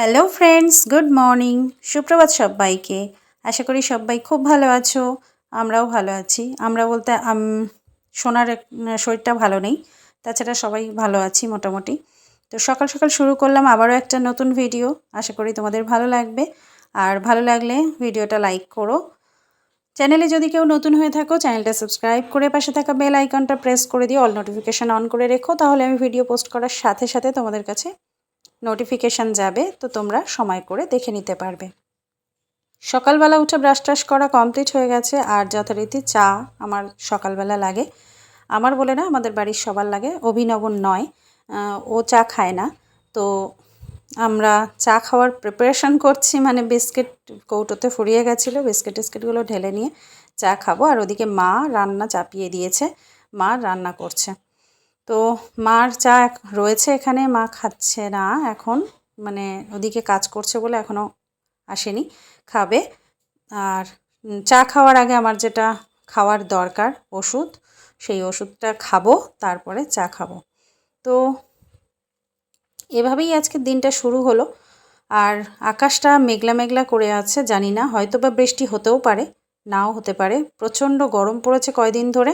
Hello friends good morning সুপ্রভাত সবাইকে। আশা করি সবাই খুব ভালো আছো। আমরাও ভালো আছি। আমরা বলতে সোনার শরীরটা ভালো নেই। তাছাড়া সবাই ভালো আছি মোটামুটি। তো সকাল সকাল শুরু করলাম আবারও একটা নতুন ভিডিও। আশা করি তোমাদের ভালো লাগবে। আর ভালো লাগলে ভিডিওটা লাইক করো। চ্যানেলে যদি কেউ নতুন হয়ে থাকো, চ্যানেলটা সাবস্ক্রাইব করে পাশে থাকা বেল আইকনটা প্রেস করে দিয়ে অল নোটিফিকেশান অন করে রেখো। তাহলে আমি ভিডিও পোস্ট করার সাথে সাথে তোমাদের কাছে নোটিফিকেশান যাবে, তো তোমরা সময় করে দেখে নিতে পারবে। সকালবেলা উঠে ব্রাশ ট্রাশ করা কমপ্লিট হয়ে গেছে, আর যথারীতি চা আমার সকালবেলা লাগে। আমার বলে না, আমাদের বাড়ির সবার লাগে অভিনবন নয়। ও চা খায় না, তো আমরা চা খাওয়ার প্রিপারেশন করছি মানে বিস্কিট কৌটোতে ফুরিয়ে গেছিল, বিস্কিট টিস্কিটগুলো ঢেলে নিয়ে চা খাব। আর ওদিকে মা রান্না চাপিয়ে দিয়েছে, মা রান্না করছে। তো মার চা রয়েছে এখানে, মা খাচ্ছে না এখন। মানে ওদিকে কাজ করছে বলে এখনও আসেনি, খাবে। আর চা খাওয়ার আগে আমার যেটা খাওয়ার দরকার, ওষুধ, সেই ওষুধটা খাব, তারপরে চা খাব। তো এভাবেই আজকে দিনটা শুরু হলো। আর আকাশটা মেঘলা মেঘলা করে আছে, জানি না হয়তো বা বৃষ্টি হতেও পারে, নাও হতে পারে। প্রচণ্ড গরম পড়েছে কয়দিন ধরে।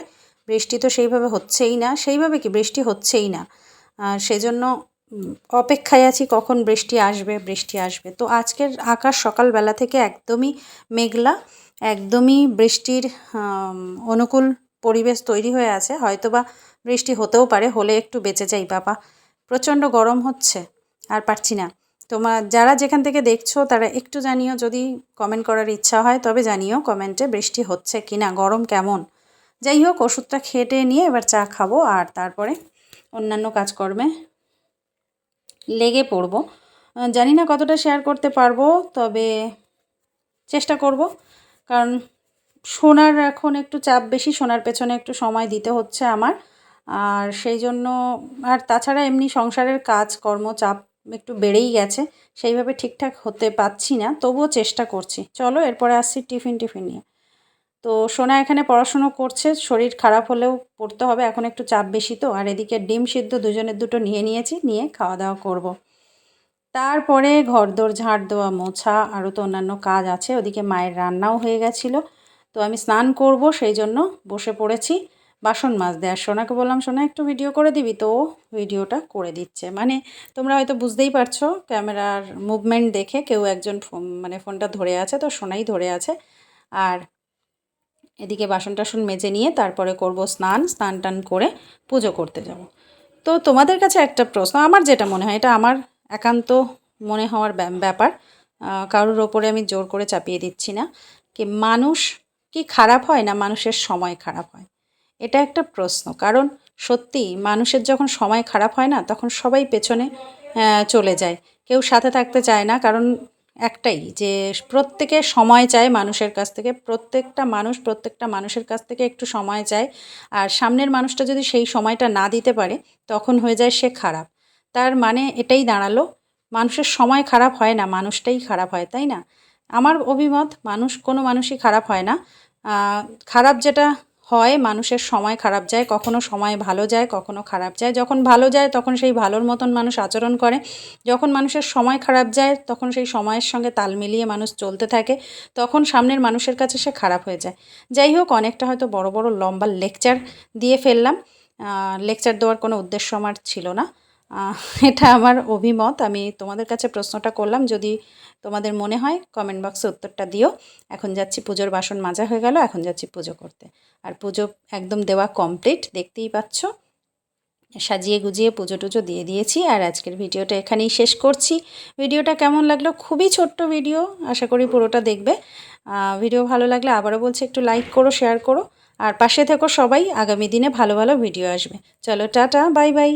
বৃষ্টি তো সেইভাবে হচ্ছেই না। সেইভাবে কি বৃষ্টি হচ্ছেই না। সেজন্য অপেক্ষায় আছি কখন বৃষ্টি আসবে বৃষ্টি আসবে। তো আজকের আকাশ সকালবেলা থেকে একদমই মেঘলা, একদমই বৃষ্টির অনুকূল পরিবেশ তৈরি হয়ে আছে। হয়তোবা বৃষ্টি হতেও পারে, হলে একটু বেঁচে যাই বাবা। প্রচণ্ড গরম হচ্ছে, আর পারছি না। তোমার যারা যেখান থেকে দেখছ, তারা একটু জানিও, যদি কমেন্ট করার ইচ্ছা হয়, তবে জানিও কমেন্টে বৃষ্টি হচ্ছে কি না গরম কেমন। যাই হোক, ওষুধটা খেটে নিয়ে এবার চা খাব আর তারপরে অন্যান্য কাজকর্মে লেগে পড়ব। জানি না কতটা শেয়ার করতে পারব, তবে চেষ্টা করব। কারণ সোনার এখন একটু চাপ বেশি সোনার পেছনে একটু সময় দিতে হচ্ছে আমার। আর সেই জন্য, আর তাছাড়া এমনি সংসারের কাজ, কর্ম চাপ একটু বেড়েই গেছে, সেইভাবে ঠিকঠাক হতে পারছি না, তবুও চেষ্টা করছি। চলো, এরপরে আসছি টিফিন টিফিন নিয়ে। তো সোনা এখানে পড়াশুনো করছে, শরীর খারাপ হলেও পড়তে হবে, এখন একটু চাপ বেশি তো, আর এদিকে ডিম সিদ্ধ দুজনের দুটো নিয়ে নিয়েছি, নিয়ে খাওয়া দাওয়া করব। তারপরে ঘরদোর ঝাড় দেওয়া মোছা, আরও তো অন্যান্য কাজ আছে, ওদিকে মায়ের রান্নাও হয়ে গেছিল। তো আমি স্নান করব, সেই জন্য বসে পড়েছি, বাসন মাজতে। আর সোনাকে বললাম, সোনা একটু ভিডিও করে দিবি? তো ভিডিওটা করে দিচ্ছে। মানে তোমরা হয়তো বুঝতেই পারছ, ক্যামেরার মুভমেন্ট দেখে কেউ একজন মানে ফোনটা ধরে আছে, তো সোনাই ধরে আছে। আর এদিকে বাসন টাসন মেজে নিয়ে তারপরে করব স্নান স্নান টান করে পুজো করতে যাব। তো তোমাদের কাছে একটা প্রশ্ন, আমার যেটা মনে হয়, এটা আমার একান্ত মনে হওয়ার ব্যাপার। কারোর ওপরে আমি জোর করে চাপিয়ে দিচ্ছি না। কি মানুষ কি খারাপ হয় না মানুষের সময় খারাপ হয়? এটা একটা প্রশ্ন। কারণ সত্যি মানুষের যখন সময় খারাপ হয় না, তখন সবাই পেছনে চলে যায়। কেউ সাথে থাকতে চায় না, কারণ একটাই যে প্রত্যেকে সময় চায় মানুষের কাছ থেকে। প্রত্যেকটা মানুষ প্রত্যেকটা মানুষের কাছ থেকে একটু সময় চায়। আর সামনের মানুষটা যদি সেই সময়টা না দিতে পারে, তখন হয়ে যায় সে খারাপ। তার মানে এটাই দাঁড়াল। মানুষের সময় খারাপ হয় না, মানুষটাই খারাপ হয়, তাই না? আমার অভিমত, মানুষ, কোনো মানুষই খারাপ হয় না। খারাপ যেটা হয়, মানুষের সময় খারাপ যায়, কখনো সময় ভালো যায়, কখনো খারাপ যায়। যখন ভালো যায়, তখন সেই ভালোর মতন মানুষ আচরণ করে। যখন মানুষের সময় খারাপ যায়, তখন সেই সময়ের সঙ্গে তাল মিলিয়ে মানুষ চলতে থাকে। তখন সামনের মানুষের কাছে সে খারাপ হয়ে যায়। যাই হোক, অনেকটা হয়তো বড় বড় লম্বা লেকচার দিয়ে ফেললাম। লেকচার দেওয়ার কোনো উদ্দেশ্য আমার ছিল না। এটা আমার অভিমত। আমি তোমাদের কাছে প্রশ্নটা করলাম, যদি তোমাদের মনে হয় কমেন্ট বক্সে উত্তরটা দিও। এখন যাচ্ছি পুজোর বাসন মাজা হয়ে গেল, এখন যাচ্ছি পুজো করতে। আর পুজো একদম দেওয়া কমপ্লিট দেখতেই পাচ্ছ। সাজিয়ে গুজিয়ে পুজো টুজো দিয়ে দিয়েছি, আর আজকের ভিডিওটা এখানেই শেষ করছি। ভিডিওটা কেমন লাগল? খুবই ছোট্ট ভিডিও, আশা করি পুরোটা দেখবে। ভিডিও ভালো লাগলে আবারও বলছি, একটু লাইক করো শেয়ার করো। আর পাশে থেকো সবাই, আগামী দিনে ভালো ভালো ভিডিও আসবে। চলো, টাটা বাই বাই